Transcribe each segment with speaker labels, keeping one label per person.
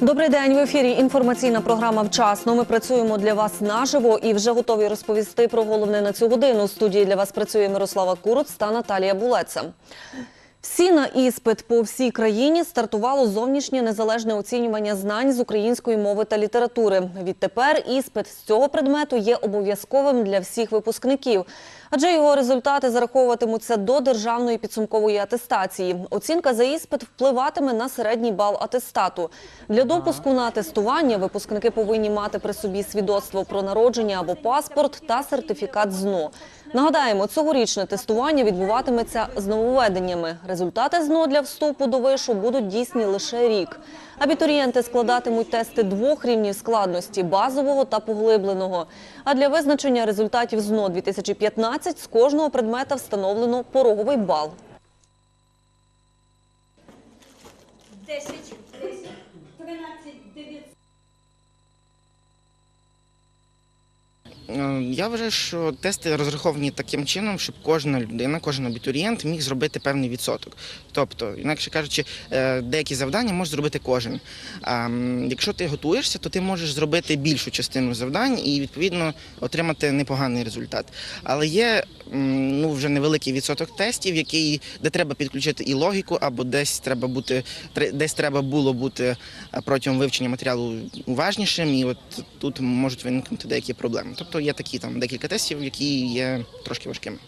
Speaker 1: Добрий день в ефірі. Інформаційна програма вчасно. Ми працюємо для вас наживо і вже готові розповісти про головне на цю годину. У студії для вас працює Мирослава Куруц та Наталія Булеца. Всі на іспит по всій країні стартувало зовнішнє незалежне оцінювання знань з української мови та літератури. Відтепер іспит з цього предмету є обов'язковим для всіх випускників, адже його результати зараховуватимуться до державної підсумкової атестації. Оцінка за іспит впливатиме на середній бал атестату. Для допуску на атестування випускники повинні мати при собі свідоцтво про народження або паспорт та сертифікат ЗНО. Нагадаємо, цьогорічне тестування відбуватиметься з нововведеннями. Результати ЗНО для вступу до вишу будуть дійсні лише рік. Абітурієнти складатимуть тести двох рівнів складності базового та поглибленого. А для визначення результатів ЗНО 2015 з кожного предмета встановлено пороговий бал.
Speaker 2: 10, 10, 13, 9.
Speaker 3: Я вважаю, що тести розраховані таким чином, щоб кожна людина, кожен абітурієнт міг зробити певний відсоток. Тобто, інакше кажучи, е, деякі завдання може зробити кожен. Якщо ти готуєшся, то ти можеш зробити більшу частину завдань і відповідно отримати непоганий результат. Але є ну вже невеликий відсоток тестів, який де треба підключити і логіку, або десь треба бути десь треба було бути е, протягом вивчення матеріалу уважнішим, і от тут можуть виникнути деякі проблеми. Тобто є такі там декілька тестів, які є трошки важкими.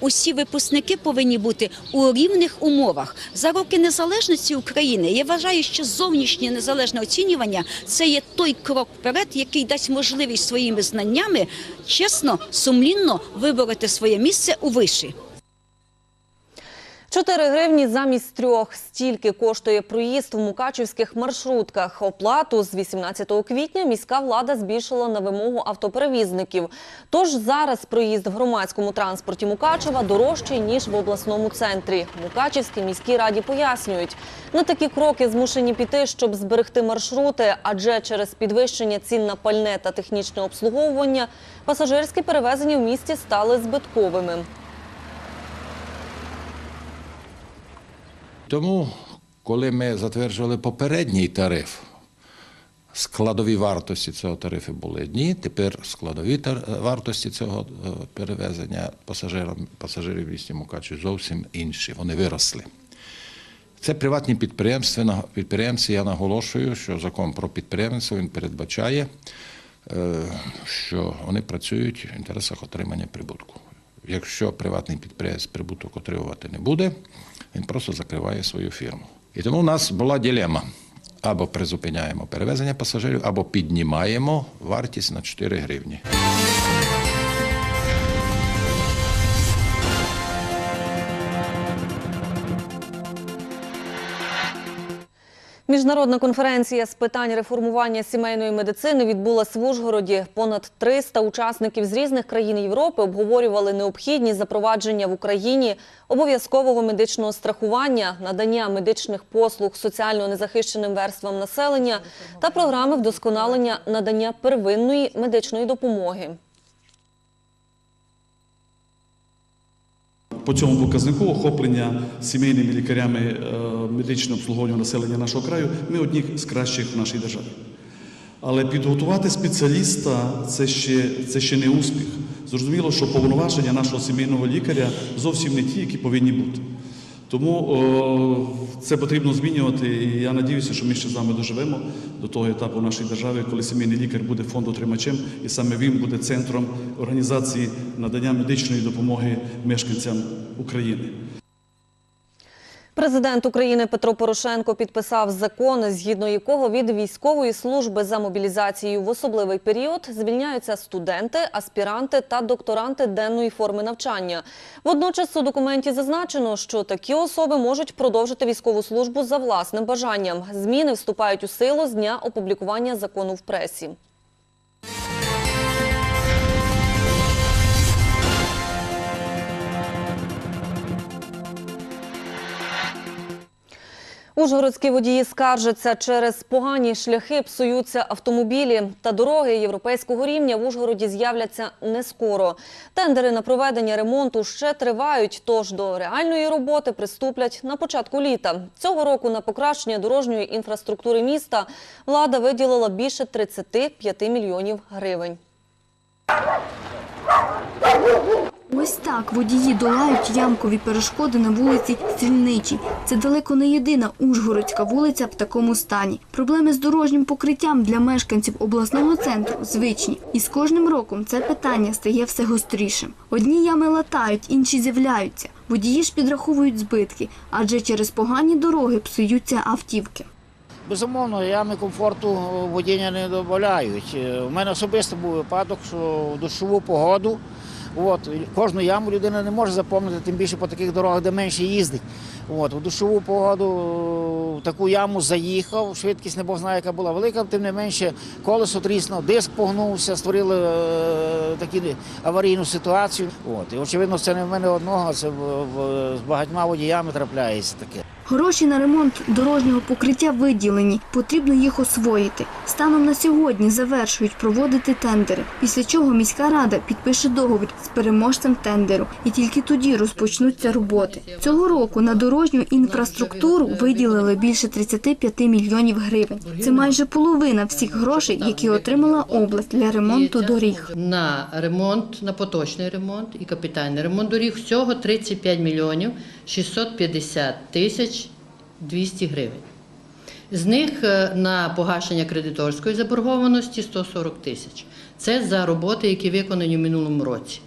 Speaker 2: Усі випускники повинні бути у рівних умовах. За роки незалежності України я вважаю, що зовнішнє незалежне оцінювання це є той крок вперед, який дасть можливість своїми знаннями чесно, сумлінно вибороти своє місце у виші.
Speaker 1: 4 гривні замість трьох. Стільки коштує проїзд в мукачівських маршрутках. Оплату з 18 квітня міська влада збільшила на вимогу автоперевізників. Тож зараз проїзд в громадському транспорті Мукачева дорожчий, ніж в обласному центрі. Мукачівській міській раді пояснюють, на такі кроки змушені піти, щоб зберегти маршрути, адже через підвищення цін на пальне та технічне обслуговування пасажирські перевезення в місті стали збитковими.
Speaker 4: Тому, коли ми затверджували попередній тариф, складові вартості цього тарифу були одні, тепер складові вартості цього е, перевезення пасажирам, пасажирів місті Мукачеві зовсім інші, вони виросли. Це приватні підприємства. Підприємці, я наголошую, що закон про підприємство він передбачає, е, що вони працюють в інтересах отримання прибутку. Якщо приватний підприємець прибуток отримувати не буде, він просто закриває свою фірму. І тому у нас була дилема. Або призупиняємо перевезення пасажирів, або піднімаємо вартість на 4 гривні.
Speaker 1: Міжнародна конференція з питань реформування сімейної медицини відбулась в Ужгороді. Понад 300 учасників з різних країн Європи обговорювали необхідність запровадження в Україні обов'язкового медичного страхування, надання медичних послуг соціально незахищеним верствам населення та програми вдосконалення надання первинної медичної допомоги.
Speaker 5: По цьому показнику охоплення сімейними лікарями е, медичного обслуговування населення нашого краю ми одні з кращих в нашій державі. Але підготувати спеціаліста це ще, це ще не успіх. Зрозуміло, що повноваження нашого сімейного лікаря зовсім не ті, які повинні бути. Тому о, це потрібно змінювати, і я сподіваюся, що ми ще з вами доживемо до того етапу в нашій державі, коли сімейний лікар буде фондотримачем, і саме він буде центром організації надання медичної допомоги мешканцям України.
Speaker 1: Президент України Петро Порошенко підписав закон, згідно якого від військової служби за мобілізацією в особливий період звільняються студенти, аспіранти та докторанти денної форми навчання. Водночас у документі зазначено, що такі особи можуть продовжити військову службу за власним бажанням. Зміни вступають у силу з дня опублікування закону в пресі. Ужгородські водії скаржаться, через погані шляхи псуються автомобілі та дороги європейського рівня в Ужгороді з'являться не скоро. Тендери на проведення ремонту ще тривають, тож до реальної роботи приступлять на початку літа. Цього року на покращення дорожньої інфраструктури міста влада виділила більше 35 мільйонів гривень.
Speaker 6: Ось так водії долають ямкові перешкоди на вулиці Стрільничій. Це далеко не єдина Ужгородська вулиця в такому стані. Проблеми з дорожнім покриттям для мешканців обласного центру звичні. І з кожним роком це питання стає все гострішим. Одні ями латають, інші з'являються. Водії ж підраховують збитки, адже через погані дороги псуються автівки.
Speaker 7: Безумовно, ями комфорту водіння не додають. У мене особисто був випадок, що в дощову погоду от, кожну яму людина не може запомнити, тим більше по таких дорогах, де менше їздить. От, у дощову погоду в таку яму заїхав, швидкість не Бог знає, яка була велика, тим не менше колесо трісно, диск погнувся, створили е, таку аварійну ситуацію. От, і очевидно, це не в мене одного, це в, в, з багатьма водіями трапляється таке.
Speaker 6: Гроші на ремонт дорожнього покриття виділені, потрібно їх освоїти. Станом на сьогодні завершують проводити тендери, після чого міська рада підпише договір з переможцем тендеру, і тільки тоді розпочнуться роботи. Цього року на дорожню інфраструктуру виділили більше 35 мільйонів гривень. Це майже половина всіх грошей, які отримала область для ремонту доріг.
Speaker 8: на ремонт, на поточний ремонт і капітальний ремонт доріг всього 35 мільйонів 650 тисяч 200 гривень. З них е, на погашення кредиторської заборгованості 140 тисяч. Це за роботи, які виконані в минулому році.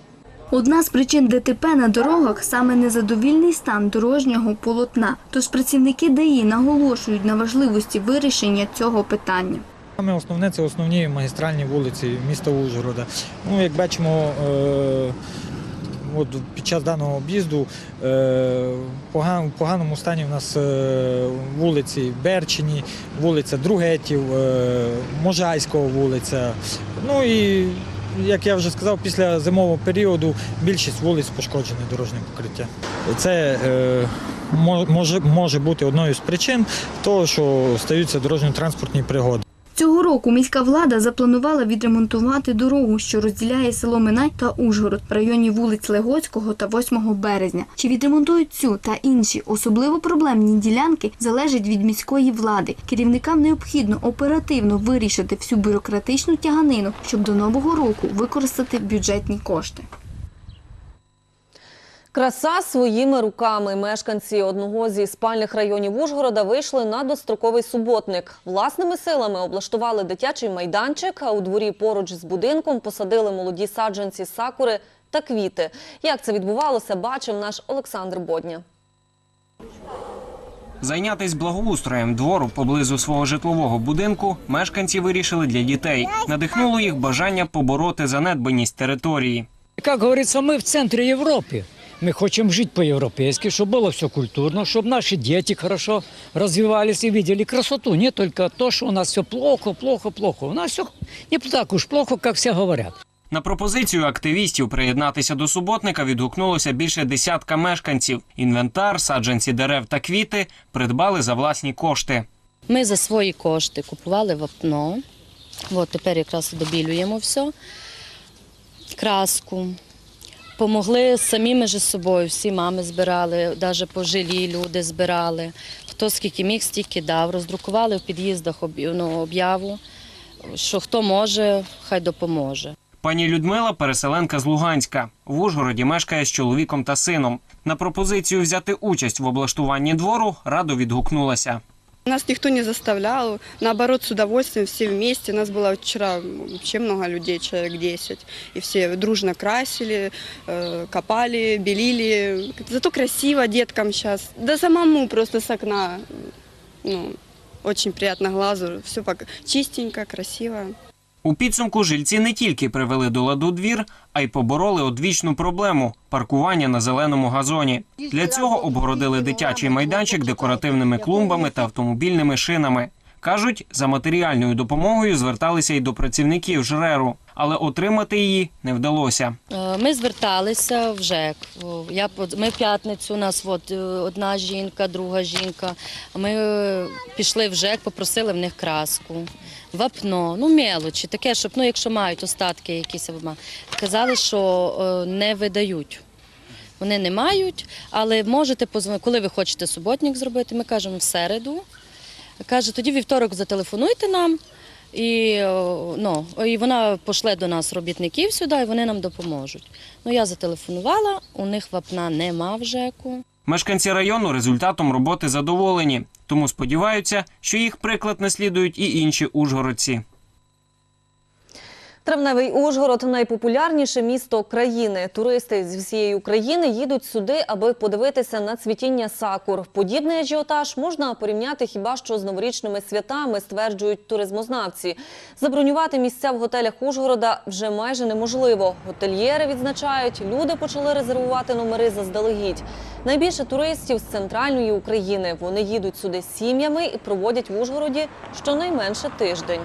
Speaker 6: Одна з причин ДТП на дорогах саме незадовільний стан дорожнього полотна. Тож працівники ДАІ наголошують на важливості вирішення цього питання.
Speaker 9: Саме основне це основні магістральні вулиці міста Ужгорода. Ну, як бачимо, е, от під час даного об'їзду е, в поган- в поганому стані у нас е, вулиці Берчині, вулиця Другетів, е, Можайського вулиця. Ну і як я вже сказав, після зимового періоду більшість вулиць пошкоджені дорожнім покриттям. Це е, може, може бути одною з причин того, що стаються дорожньо-транспортні пригоди.
Speaker 6: Цього року міська влада запланувала відремонтувати дорогу, що розділяє село Минай та Ужгород в районі вулиць Легоцького та 8 березня. Чи відремонтують цю та інші особливо проблемні ділянки залежить від міської влади. Керівникам необхідно оперативно вирішити всю бюрократичну тяганину, щоб до нового року використати бюджетні кошти.
Speaker 1: Краса своїми руками. Мешканці одного зі спальних районів Ужгорода вийшли на достроковий суботник. Власними силами облаштували дитячий майданчик, а у дворі поруч з будинком посадили молоді саджанці сакури та квіти. Як це відбувалося, бачив наш Олександр Бодня.
Speaker 10: Зайнятись благоустроєм двору поблизу свого житлового будинку мешканці вирішили для дітей. Надихнуло їх бажання побороти занедбаність території.
Speaker 11: Как говорится, мы в центре Европы. Мы хотим жить по-европейски, чтобы было все культурно, чтобы наши дети хорошо развивались и видели красоту. Не только то, что у нас все плохо, плохо, плохо. У нас все не так уж плохо, как все говорят.
Speaker 10: На пропозицію активістів приєднатися до суботника відгукнулося більше десятка мешканців. Інвентар, саджанці дерев та квіти придбали за власні кошти.
Speaker 12: Ми за свої кошти купували вапно. От тепер якраз добілюємо все. Краску. Помогли самі між собою, всі мами збирали, навіть пожилі люди збирали. Хто скільки міг, стільки дав. Роздрукували в під'їздах ну, об'яву, що хто може, хай допоможе.
Speaker 10: Пані Людмила переселенка з Луганська. В Ужгороді мешкає з чоловіком та сином. На пропозицію взяти участь в облаштуванні двору радо відгукнулася.
Speaker 13: Нас никто не заставлял, наоборот, с удовольствием все вместе. Нас было вчера вообще много людей, человек 10. И все дружно красили, э, копали, белили. Зато красиво деткам сейчас. Да самому просто с окна. Ну, очень приятно глазу. Все чистенько, красиво.
Speaker 10: У підсумку жильці не тільки привели до ладу двір, а й побороли одвічну проблему паркування на зеленому газоні. Для цього обгородили дитячий майданчик декоративними клумбами та автомобільними шинами. Кажуть, за матеріальною допомогою зверталися й до працівників ЖРЕРу, але отримати її не вдалося.
Speaker 12: Е, Ми зверталися в ЖЕК. Я, ми в п'ятницю, у нас от, е, одна жінка, друга жінка. Ми е, пішли в ЖЕК, попросили в них краску, вапно, ну мелочі, таке, щоб, ну, якщо мають остатки якісь, або- казали, що е, не видають. Вони не мають, але можете позвонити, коли ви хочете суботник зробити, ми кажемо в середу. Каже, тоді вівторок зателефонуйте нам. І, ну, і вона пошле до нас робітників сюди, і вони нам допоможуть. Ну, я зателефонувала, у них вапна нема в ЖЕКу.
Speaker 10: Мешканці району результатом роботи задоволені, тому сподіваються, що їх приклад наслідують і інші ужгородці.
Speaker 1: Травневий Ужгород найпопулярніше місто країни. Туристи з всієї України їдуть сюди, аби подивитися на цвітіння сакур. Подібний ажіотаж можна порівняти хіба що з новорічними святами, стверджують туризмознавці. Забронювати місця в готелях Ужгорода вже майже неможливо. Готельєри відзначають, люди почали резервувати номери заздалегідь. Найбільше туристів з центральної України. Вони їдуть сюди з сім'ями і проводять в Ужгороді щонайменше тиждень.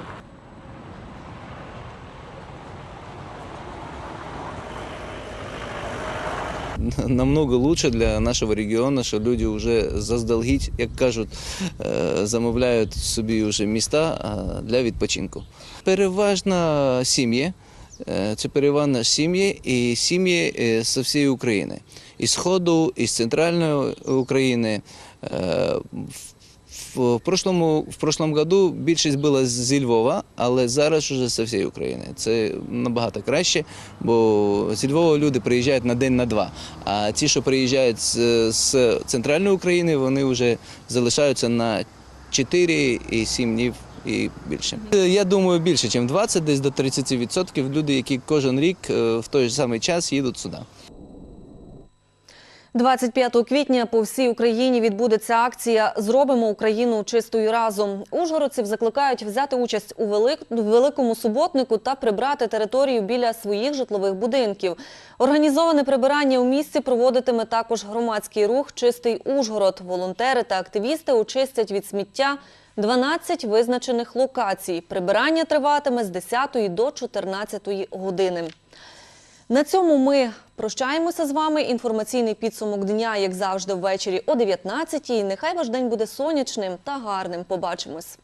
Speaker 14: намного лучше для нашого регіону, що люди вже заздалегідь, як кажуть, е, замовляють собі вже міста е, для відпочинку. Переважно сім'ї. Е, Це переважно сім'ї і сім'ї з всієї України. Із Сходу, із центральної України. В- прошлому, в прошлому году більшість була зі Львова, але зараз вже з всієї України. Це набагато краще, бо зі Львова люди приїжджають на день на два. А ті, що приїжджають з, з центральної України, вони вже залишаються на 4 і 7 днів і більше. Я думаю, більше, ніж 20, десь до 30% люди, які кожен рік е, в той же самий час їдуть сюди.
Speaker 1: 25 квітня по всій Україні відбудеться акція Зробимо Україну чистою разом. Ужгородців закликають взяти участь у велик- великому суботнику та прибрати територію біля своїх житлових будинків. Організоване прибирання у місті проводитиме також громадський рух Чистий Ужгород. Волонтери та активісти очистять від сміття 12 визначених локацій. Прибирання триватиме з 10 до 14 години. На цьому ми прощаємося з вами. Інформаційний підсумок дня, як завжди, ввечері о 19-й. Нехай ваш день буде сонячним та гарним. Побачимось.